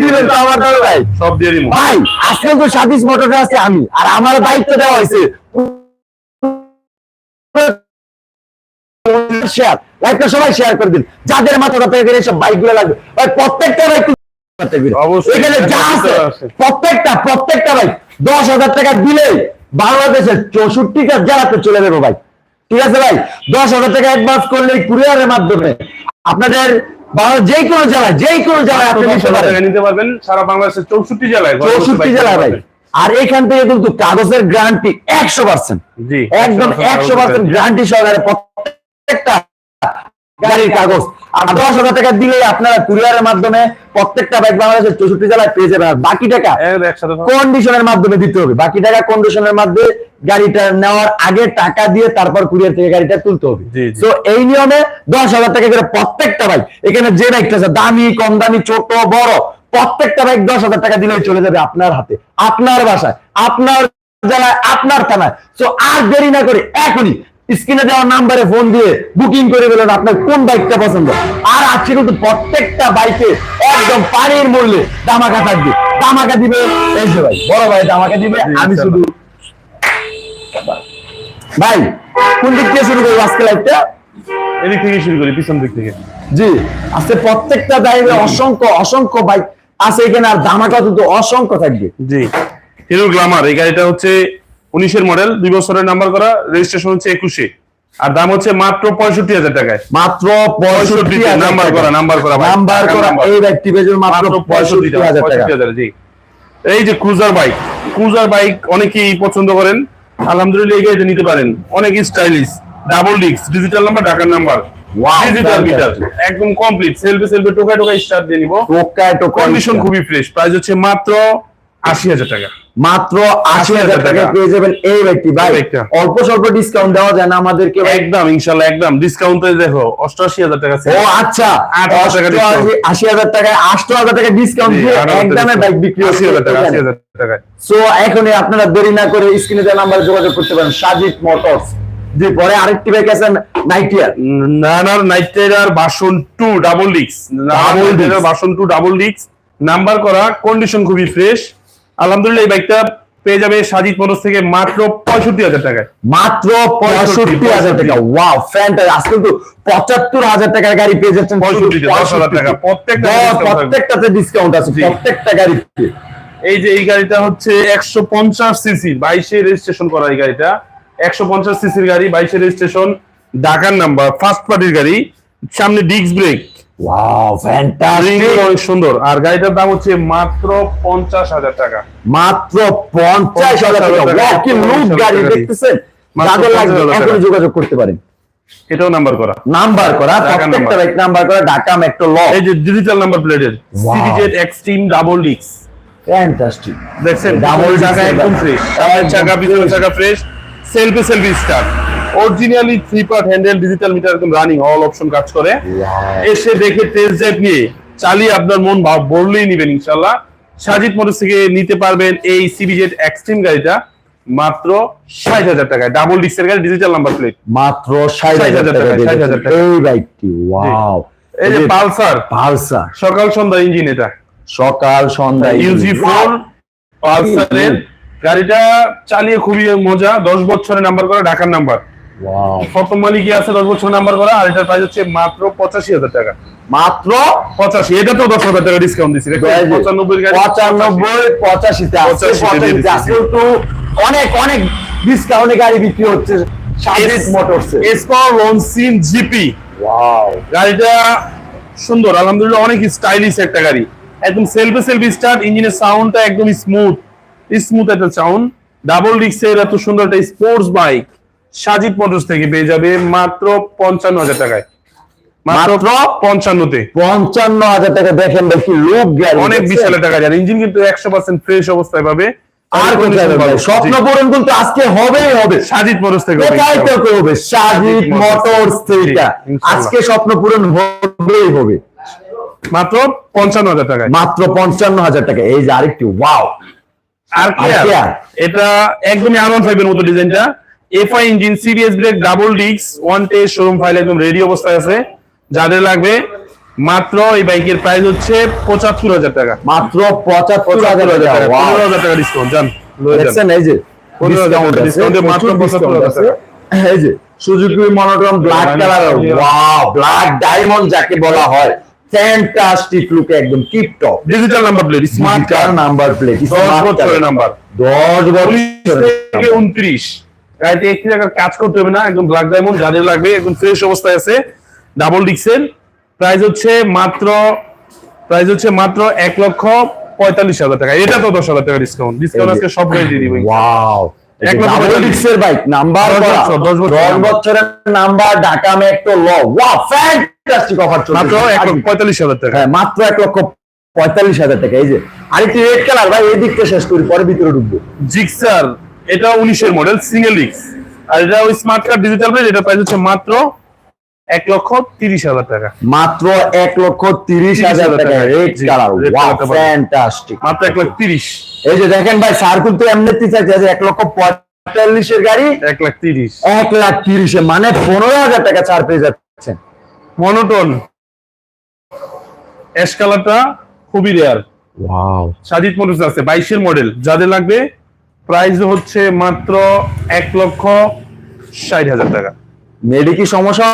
দিবেন তো আমার ভাই। সব দিয়ে দিব। ভাই আজকে তো সাদিস মোটরে আছে আমি আর আমার দায়িত্ব দেওয়া হয়েছে। শেয়ার লাইভটা সবাই শেয়ার করে দিন। যাদের মাথাটা পেয়ে গেলে সব বাইকগুলো লাগবে। ভাই প্রত্যেকটা বাইক এখানে যা আছে প্রত্যেকটা প্রত্যেকটা বাইক দশ হাজার টাকা দিলে বাংলাদেশের চৌষট্টিটা জেলাতে চলে যাবে ভাই। ঠিক আছে ভাই? দশ হাজার টাকা অ্যাডভান্স করলে কুরিয়ারের মাধ্যমে আপনাদের বাংলা- যে কোনো জেলায় যে কোনো জেলায় আপনি নিতে পারবেন সারা বাংলাদেশের চৌষট্টি জেলায় চৌষট্টি জেলায় ভাই। আর এখান থেকে কিন্তু কাগজের গ্যারান্টি একশো পার্সেন্ট একদম একশো পার্সেন্ট গ্যারান্টি সহকারে প্রত্যেকটা গাড়ির কাগজ। আর দশ হাজার টাকা দিলে আপনারা কুরিয়ারের মাধ্যমে প্রত্যেকটা বাইক বাংলাদেশের চৌষট্টি জেলায় পেয়ে যাবেন। আর বাকি টাকা কন্ডিশনের মাধ্যমে দিতে হবে। বাকি টাকা কন্ডিশনের মাধ্যমে গাড়িটা নেওয়ার আগে টাকা দিয়ে তারপর কুরিয়ার থেকে গাড়িটা তুলতে হবে। তো এই নিয়মে দশ হাজার টাকা করে প্রত্যেকটা বাইক এখানে যে বাইকটা আছে দামি কম দামি ছোট বড় প্রত্যেকটা বাইক দশ হাজার টাকা দিলেই চলে যাবে আপনার হাতে আপনার বাসায় আপনার জেলায় আপনার থানায়। তো আর দেরি না করে এখনই স্ক্রিনে দেওয়া নাম্বারে ফোন দিয়ে বুকিং করে দিলেন আপনার কোন বাইকটা পছন্দ। আর আজকে কিন্তু প্রত্যেকটা বাইকে একদম পানির মূল্যে দামাকা থাকবে। দামাকা দিবে এই যে ভাই বড় ভাই দামাকা দিবে আমি শুধু ভাই কোন দিক দিয়ে শুরু করব আজকে লাইভটা এদিক থেকে শুরু করি পিছন দিক থেকে। জি আজকে প্রত্যেকটা বাইরে অসংখ্য অসংখ্য বাইক আছে এখানে আর দামাকা কিন্তু অসংখ্য থাকবে। জি। হিরো গ্লামার এই গাড়িটা হচ্ছে উনিশের মডেল দুই বছরের নাম্বার করা রেজিস্ট্রেশন হচ্ছে একুশে। আর দাম হচ্ছে মাত্র পঁয়ষট্টি হাজার টাকায়। মাত্র পঁয়ষট্টি নাম্বার করা, নাম্বার করা নাম্বার করা এই ব্যক্তি মাত্র পঁয়ষট্টি হাজার জি। এই যে ক্রুজার বাইক ক্রুজার বাইক অনেকেই পছন্দ করেন। আলহামদুলিল্লাহ গাড়িটা নিতে পারেন। অনেক stylish double disc digital number ঢাকার নাম্বার Wow, ডিজিটাল মিটার একদম কমপ্লিট সেলফি সেলফি টোকা টোকা স্টার্ট দিয়ে নিব। টোকায় টোকায়। কন্ডিশন খুবই ফ্রেশ প্রাইস হচ্ছে মাত্র আশি হাজার টাকা। মাত্র আশি হাজার টাকা। পেয়ে যাবেন এই ব্যক্তি। ভাই অল্প স্বল্প ডিসকাউন্ট দেওয়া যায় না আমাদেরকে? একদম ইনশাল্লাহ একদম। ডিসকাউন্টে দেখো অষ্টআশি হাজার টাকা ও আচ্ছা। আশি হাজার টাকায় আষ্ট হাজার টাকা ডিসকাউন্ট দিয়ে একদমে বাইক বিক্রি আশি হাজার টাকা আশি হাজার টাকায়। সো এখনই আপনারা দেরি না করে স্ক্রিনে দেওয়া নাম্বারে যোগাযোগ করতে পারেন সাজিদ মোটরস। জি পরে আরেকটি বাইক আছে নাইটিয়ার নানার night rider version two double ডিক্স ডাবল ভার্সন টু ডাবল ডিক্স নাম্বার করা কন্ডিশন খুবই ফ্রেশ আলহামদুলিল্লাহ এই বাইকটা পেয়ে যাবে সাজিদ মোটরস থেকে মাত্র পঁয়ষট্টি হাজার টাকায়। মাত্র পঁয়ষট্টি হাজার টাকা। ওয়াও ফ্যানটা আজকে তো পঁচাত্তর হাজার টাকার গাড়ি পেয়ে যাচ্ছেন 65 তে, 10,000 টাকা। প্রত্যেকটা দশ- discount থাকবে। প্রত্যেকটাতে ডিসকাউন্ট আছে প্রত্যেকটা গাড়িতে। এই যে এই গাড়িটা হচ্ছে একশো পঞ্চাশ সিসি বাইশে রেজিস্ট্রেশন করা এই গাড়িটা। একশো পঞ্চাশ সিসির গাড়ি বাইশে রেজিস্ট্রেশন ঢাকার নাম্বার ফার্স্ট পার্টির গাড়ি। সামনে ডিস্ক ব্রেক ওয়াও ফ্যান্টাস্টিক অনেক সুন্দর। আর গাড়িটার দাম হচ্ছে মাত্র পঞ্চাশ হাজার টাকা। মাত্র পঞ্চাশ হাজার টাকা। 50,000 টাকা। ওয়াও কি লুক গাড়ি দেখতেছেন? যাদের লাগবে 50,000 এখনই যোগাযোগ করতে পারেন। এটাও নাম্বার করা। নাম্বার করা প্রত্যেকটা। বাইক নাম্বার করা ঢাকা মেট্রো ল এই যে ডিজিটাল নাম্বার প্লেটের. সিরিজের এক্সট্রিম ডাবল ডিক্স ফ্যান্টাস্টিক দেখছেন ডাবল চাকা একদম ফ্রেশ চাকা পিছনের চাকা fresh selfie selfie start originally three part handle digital meter একদম রানিং অল অপশন কাজ করে। এসে দেখে টেস্ট ড্রাইভ নিয়ে চালিয়ে আপনার মন ভাব বললেই নিবেন ইনশাল্লাহ সাজিদ মোটরস থেকে নিতে পারবেন এই সিবিজেড এক্সট্রিম গাড়িটা মাত্র ষাট হাজার টাকায়। ডাবল ডিস্কের গাড়ি ডিজিটাল নাম্বার প্লেট মাত্র ষাট হাজার টাকা টাকা, দিয়ে 60,000 দিচ্ছেন। টাকা। এই বাইকটি ওয়াও এই যে পালসার। পালসার। সকাল সন্ধ্যা ইঞ্জিন এটা। সকাল সন্ধ্যায় ইউজি ফোর পালসারের। গাড়িটা চালিয়ে খুবই মজা। দশ বছরের নাম্বার করা ঢাকার নাম্বার প্রথম মালিকই আছে দশ বছর নাম্বার করা আর এটার প্রাইস হচ্ছে মাত্র পঁচাশি হাজার টাকা। মাত্র? পঁচাশি এটা তো দশ হাজার টাকা ডিসকাউন্ট দিচ্ছি পঁচানব্বই পঁচানব্বই পঁচাশিতে আজকে 85 তে দিয়ে পঁচাশিতে দিচ্ছি। আজকে তো অনেক অনেক ডিসকাউন্টে গাড়ি বিক্রি হচ্ছে জিপি গাড়িটা সুন্দর আলহামদুলিল্লাহ অনেক স্টাইলিশ একটা গাড়ি। একদম সেলফি সেলফি স্টার্ট ইঞ্জিনের সাউন্ডটা একদম স্মুথ স্মুথ একটা সাউন্ড ডাবল ডিক্সের এত সুন্দর একটা স্পোর্টস বাইক সাজিদ মোটরস থেকে পেয়ে যাবে মাত্র পঞ্চান্ন হাজার টাকায়। মাত্র? পঞ্চান্নতে। পঞ্চান্ন হাজার টাকা দেখেন দেখি লোক অনেক বিশাল টাকা যায় ইঞ্জিন কিন্তু একশো পার্সেন্ট ফ্রেশ অবস্থায় পাবে। আর স্বপ্ন পূরণ কিন্তু আজকে হবেই হবে। সাজিদ মোটরস থেকে হবে কোথায় তো ইনশাআল্লাহ। হবে সাজিদ সাজিদ মোটরস থেকে। আজকে স্বপ্ন পূরণ হবেই হবে। মাত্র পঞ্চান্ন হাজার টাকায়। মাত্র পঞ্চান্ন হাজার টাকা। এই যে আরেকটি ওয়াও আর? এটা একদমই ফাইভের মতো ডিজাইনটা FI engine serious brake double ডিক্স ওয়ান টেস্ট শোরুম ফাইল একদম রেডি অবস্থায় আছে। যাদের লাগবে মাত্র এই বাইকের প্রাইস হচ্ছে পঁচাত্তর হাজার টাকা। মাত্র পঁচাত্তর হাজার টাকা পনেরো হাজার টাকা ডিসকাউন্ট। দেখছেন এই যে। এই যে সুজুকি মনোটন ব্ল্যাক মানে কালার মানে- ওয়াও ব্ল্যাক ডায়মন্ড যাকে বলা হয়। ফ্যান্টাস্টিক লুকে একদম tip top digital number plate smart card number plate দশ বছরের নাম্বার 10 বছর থেকে উনত্রিশ। গাড়িতে একটি টাকার কাজ করতে হবে না একদম ব্ল্যাক ডায়মন্ড যাদের লাগবে একদম ফ্রেশ অবস্থায় আছে ডাবল ডিক্সের প্রাইস হচ্ছে মাত্র প্রাইস হচ্ছে মাত্র এক লক্ষ পঁয়তাল্লিশ হাজার টাকা। এটা তো দশ হাজার টাকা ডিসকাউন্ট ডিসকাউন্ট আজকে সব গাড়ি দিয়ে দিবেন ওয়াও বাইক নাম্বার। বছরের নাম্বার ঢাকা মেট্রো ল ফ্যান্টাস্টিক অফার মাত্র এক লক্ষ পঁয়তাল্লিশ হাজার টাকা। হ্যাঁ মাত্র এক লক্ষ পঁয়তাল্লিশ হাজার টাকা। এই যে আরেকটি রেড কালার ভাই এই দিকটা শেষ করি পরে ভিতরে ঢুকবো। জিক্সার এটা উনিশের মডেল সিঙ্গেল ডিক্স আর এটা ওই স্মার্ট কার্ড ডিজিটাল প্লেট এটা প্রাইস হচ্ছে মাত্র এক লক্ষ তিরিশ হাজার টাকা। মাত্র এক লক্ষ তিরিশ হাজার টাকা। Red colour. ফ্যান্টাস্টিক মাত্র এক লাখ তিরিশ। এই যে দেখেন ভাই সার্কুল তো এমনিতেই চাইছে এক লক্ষ পঁয়তাল্লিশের গাড়ি এক লাখ তিরিশ। এক লাখ তিরিশে মানে পনেরো হাজার টাকা ছাড় পেয়ে যাচ্ছেন। মনোটন অ্যাশ কালারটা খুবই রেয়ার ওয়াও সাজিদ মোটরস আছে বাইশের মডেল যাদের লাগবে প্রাইস হচ্ছে মাত্র এক লক্ষ ষাট হাজার টাকা। মেডি কি সমস্যা?